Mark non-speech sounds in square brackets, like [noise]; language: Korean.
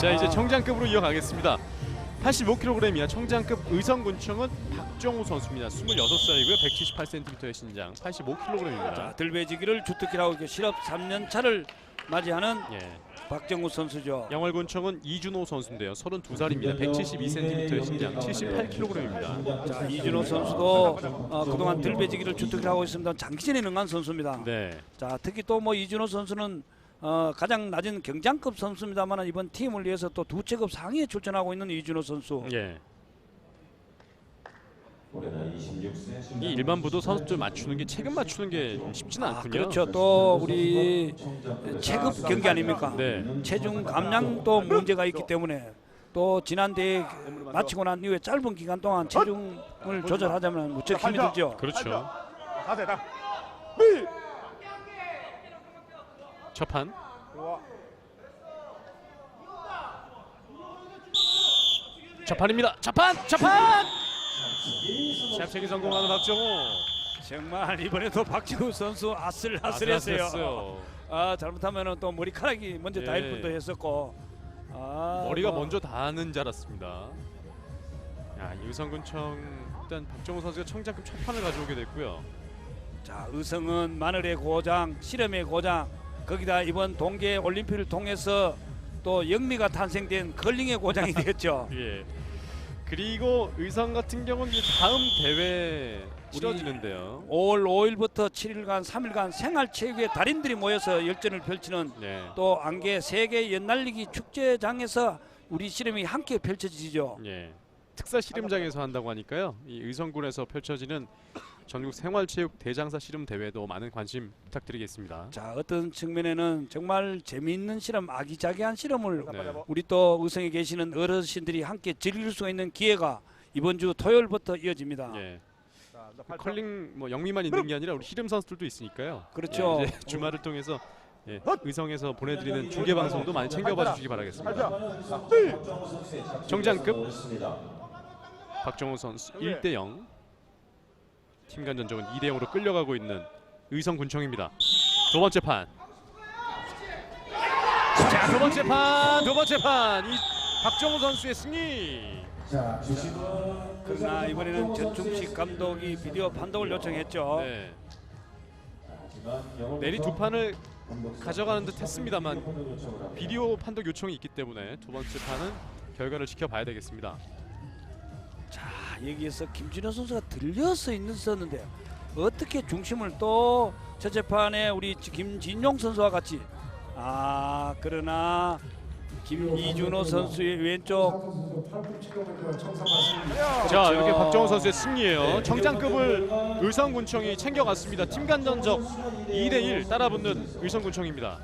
자 이제 청장급으로 이어가겠습니다. 85kg이야 청장급 의성군청은 박정우 선수입니다. 26살이고요. 178cm의 신장, 85kg입니다. 자, 들배지기를 주특기라고 실업 3년 차를 맞이하는 예. 박정우 선수죠. 영월군청은 이준호 선수인데요. 32살입니다. 172cm의 신장, 78kg입니다. 자, 이준호 선수도 어, 그동안 들배지기를 주특기라고 있습니다. 장기전에 능한 선수입니다. 네. 자, 특히 또 뭐 이준호 선수는 어, 가장 낮은 경장급 선수입니다만 이번 팀을 위해서 또 두 체급 상위에 출전하고 있는 이준호 선수. 예. 이 일반부도 선수들 맞추는 게 체급 맞추는 게 쉽지는 아, 않군요. 그렇죠. 또 우리 체급 경기 아닙니까? 네. 체중 감량도 문제가 있기 때문에 또 지난 대회 마치고 난 이후에 짧은 기간 동안 체중을 조절하자면 무척 힘이 들죠. 그렇죠. 첫판. 첫판입니다. 첫판, 첫판. 샵채기 성공하는 박정우. 정말 이번에도 박지우 선수 아슬아슬했어요. 아슬아슬했어요. 아 잘못하면 또 머리카락이 먼저 닿을 예. 뻔도 했었고 아, 머리가 뭐, 먼저 닿는 줄 알았습니다. 야, 유성군청 일단 박정우 선수가 청장급 첫 판을 가져오게 됐고요. 자 의성은 마늘의 고장, 실험의 고장 거기다 이번 동계 올림픽을 통해서 또 영미가 탄생된 curling의 고장이 [laughs] 되었죠. 예. 그리고 의성 같은 경우는 이제 다음 대회 치러지는데요. 5월 5일부터 7일간 3일간 생활체육의 달인들이 모여서 열전을 펼치는 네. 또 안개 세계 연날리기 축제장에서 우리 실험이 함께 펼쳐지죠. 예. 특사 씨름장에서 한다고 하니까요. 이 의성군에서 펼쳐지는 전국 생활체육 대장사 씨름 대회도 많은 관심 부탁드리겠습니다. 자 어떤 측면에는 정말 재미있는 실험, 아기자기한 실험을 네. 우리 또 의성에 계시는 어르신들이 함께 즐길 수 있는 기회가 이번 주 토요일부터 이어집니다. 예. 그팔 컬링 뭐 영미만 있는 게 아니라 우리 씨름 선수들도 있으니까요. 그렇죠. 예, 이제 주말을 통해서 예, 의성에서 보내드리는 중계 방송도 많이 챙겨봐 주시기 바라겠습니다. 정장급 박정호 선수 1대 0. 팀간 전적은 2대 0으로 끌려가고 있는 의성 군청입니다. 두 번째 판. 자, 두 번째 판, 두 번째 판. 이 박정호 선수의 승리. 그러나 이번에는 전충식 감독이 비디오 판독을 요청했죠. 네. 내리 두 판을 가져가는 듯 했습니다만 비디오 판독 요청이 있기 때문에 두 번째 판은 결과를 지켜봐야 되겠습니다. 자 여기에서 김진호 선수가 들려서 있었는데 어떻게 중심을 또첫 재판에 우리 김진용 선수와 같이 아 그러나 김이준호 선수의 왼쪽 자 이렇게 박정호 선수의 승리예요. 정장급을 의성군청이 챙겨갔습니다. 팀간 전적 2대1 따라붙는 의성군청입니다.